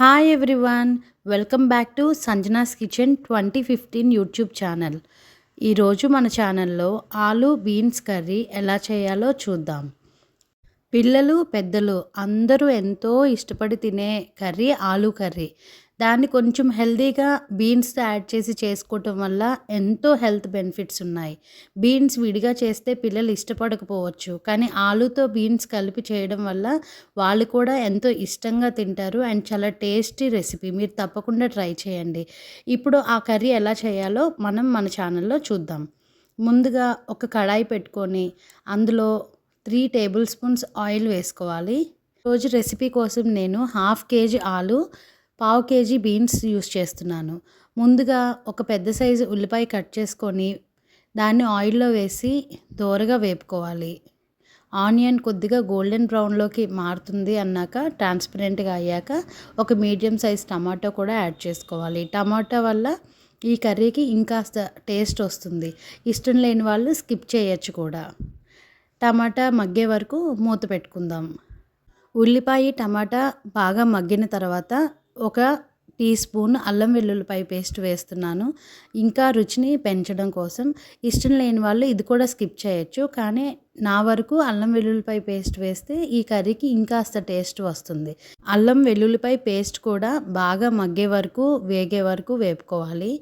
Hi everyone welcome back to Sanjana's kitchen twenty fifteen YouTube channel ఈరోజు మన ఛానల్లో ఆలు బీన్స్ కర్రీ ఎలా చేయాలో చూద్దాం. పిల్లలు పెద్దలు అందరూ ఎంతో ఇష్టపడి తినే కర్రీ ఆలు కర్రీ దాన్ని కొంచెం హెల్తీగా బీన్స్తో యాడ్ చేసి చేసుకోవటం వల్ల ఎంతో హెల్త్ బెనిఫిట్స్ ఉన్నాయి. బీన్స్ విడిగా చేస్తే పిల్లలు ఇష్టపడకపోవచ్చు. కానీ ఆలుతో బీన్స్ కలిపి చేయడం వల్ల వాళ్ళు కూడా ఎంతో ఇష్టంగా తింటారు. అండ్ చాలా టేస్టీ రెసిపీ. మీరు తప్పకుండా ట్రై చేయండి. ఇప్పుడు ఆ కర్రీ ఎలా చేయాలో మనం మన ఛానల్లో చూద్దాం. ముందుగా ఒక కడాయి పెట్టుకొని అందులో త్రీ టేబుల్ స్పూన్స్ ఆయిల్ వేసుకోవాలి. రోజు రెసిపీ కోసం నేను హాఫ్ కేజీ ఆలు పావు కేజీ బీన్స్ యూస్ చేస్తున్నాను. ముందుగా ఒక పెద్ద సైజు ఉల్లిపాయ కట్ చేసుకొని దాన్ని ఆయిల్లో వేసి దోరగా వేపుకోవాలి. ఆనియన్ కొద్దిగా గోల్డెన్ బ్రౌన్లోకి మారుతుంది అన్నాక ట్రాన్స్పరెంట్గా అయ్యాక ఒక మీడియం సైజ్ టమాటో కూడా యాడ్ చేసుకోవాలి. టమాటో వల్ల ఈ కర్రీకి ఇంకాస్త టేస్ట్ వస్తుంది. ఇష్టం లేని వాళ్ళు స్కిప్ చేయొచ్చు కూడా. టమాటా మగ్గే వరకు మూత పెట్టుకుందాం. ఉల్లిపాయ టమాటా బాగా మగ్గిన తర్వాత ఒక టీ స్పూన్ అల్లం వెల్లుల్లిపాయ పేస్ట్ వేస్తున్నాను. ఇంకా రుచిని పెంచడం కోసం ఇష్టం లేని వాళ్ళు ఇది కూడా స్కిప్ చేయొచ్చు. కానీ నా వరకు అల్లం వెల్లుల్లిపాయ పేస్ట్ వేస్తే ఈ కర్రీకి ఇంకాస్త టేస్ట్ వస్తుంది. అల్లం వెల్లుల్లిపాయ పేస్ట్ కూడా బాగా మగ్గే వరకు వేగే వరకు వేపుకోవాలి.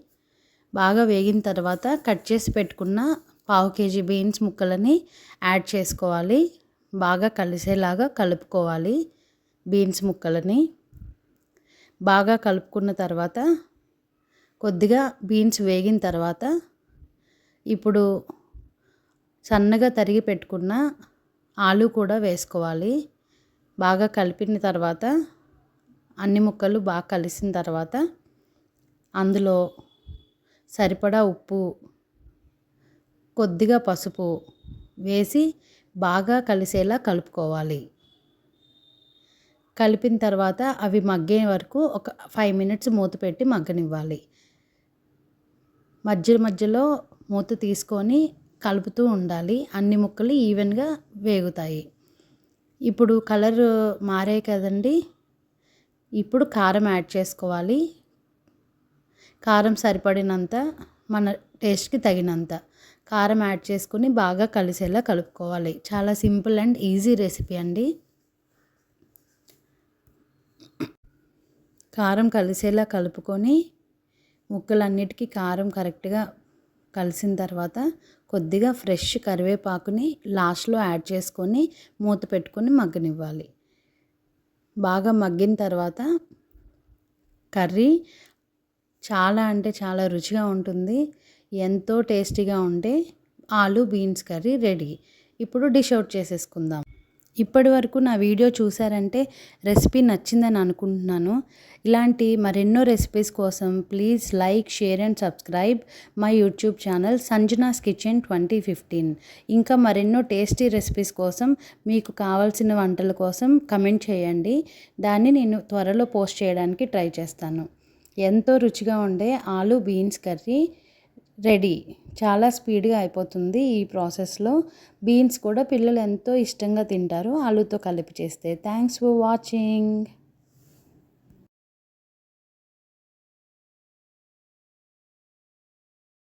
బాగా వేగిన తర్వాత కట్ చేసి పెట్టుకున్న పావు కేజీ బీన్స్ ముక్కలని యాడ్ చేసుకోవాలి. బాగా కలిసేలాగా కలుపుకోవాలి బీన్స్ ముక్కలని. బాగా కలుపుకున్న తర్వాత కొద్దిగా బీన్స్ వేగిన తర్వాత ఇప్పుడు సన్నగా తరిగి పెట్టుకున్న ఆలు కూడా వేసుకోవాలి. బాగా కలిపిన తర్వాత అన్ని ముక్కలు బాగా కలిసిన తర్వాత అందులో సరిపడా ఉప్పు కొద్దిగా పసుపు వేసి బాగా కలిసేలా కలుపుకోవాలి. కలిపిన తర్వాత అవి మగ్గే వరకు ఒక ఫైవ్ మినిట్స్ మూత పెట్టి మగ్గనివ్వాలి. మధ్య మధ్యలో మూత తీసుకొని కలుపుతూ ఉండాలి. అన్ని ముక్కలు ఈవెన్గా వేగుతాయి. ఇప్పుడు కలర్ మారే కదండి. ఇప్పుడు కారం యాడ్ చేసుకోవాలి. కారం సరిపడినంత మన టేస్ట్కి తగినంత కారం యాడ్ చేసుకొని బాగా కలిసేలా కలుపుకోవాలి. చాలా సింపుల్ అండ్ ఈజీ రెసిపీ అండి. కారం కలిసేలా కలుపుకొని ముక్కలన్నిటికీ కారం కరెక్ట్గా కలిసిన తర్వాత కొద్దిగా ఫ్రెష్ కరివేపాకుని లాస్ట్లో యాడ్ చేసుకొని మూత పెట్టుకొని మగ్గనివ్వాలి. బాగా మగ్గిన తర్వాత కర్రీ చాలా అంటే చాలా రుచిగా ఉంటుంది. ఎంతో టేస్టీగా ఉంటే ఆలు బీన్స్ కర్రీ రెడీ. ఇప్పుడు డిష్ అవుట్ చేసేసుకుందాం. ఇప్పటి వరకు నా వీడియో చూసారంటే రెసిపీ నచ్చిందని అనుకుంటున్నాను. ఇలాంటి మరెన్నో రెసిపీస్ కోసం please like share and subscribe my YouTube channel Sanjana's kitchen twenty fifteen. ఇంకా మరెన్నో టేస్టీ రెసిపీస్ కోసం మీకు కావాల్సిన వంటల కోసం కమెంట్ చేయండి. దాన్ని నేను త్వరలో పోస్ట్ చేయడానికి ట్రై చేస్తాను. ఎంతో రుచిగా ఉండే ఆలు బీన్స్ కర్రీ రెడీ. చాలా స్పీడ్గా అయిపోతుంది ఈ ప్రాసెస్లో. బీన్స్ కూడా పిల్లలు ఎంతో ఇష్టంగా తింటారు. ఆలూతో కలిపి చేస్తే. Thanks for watching.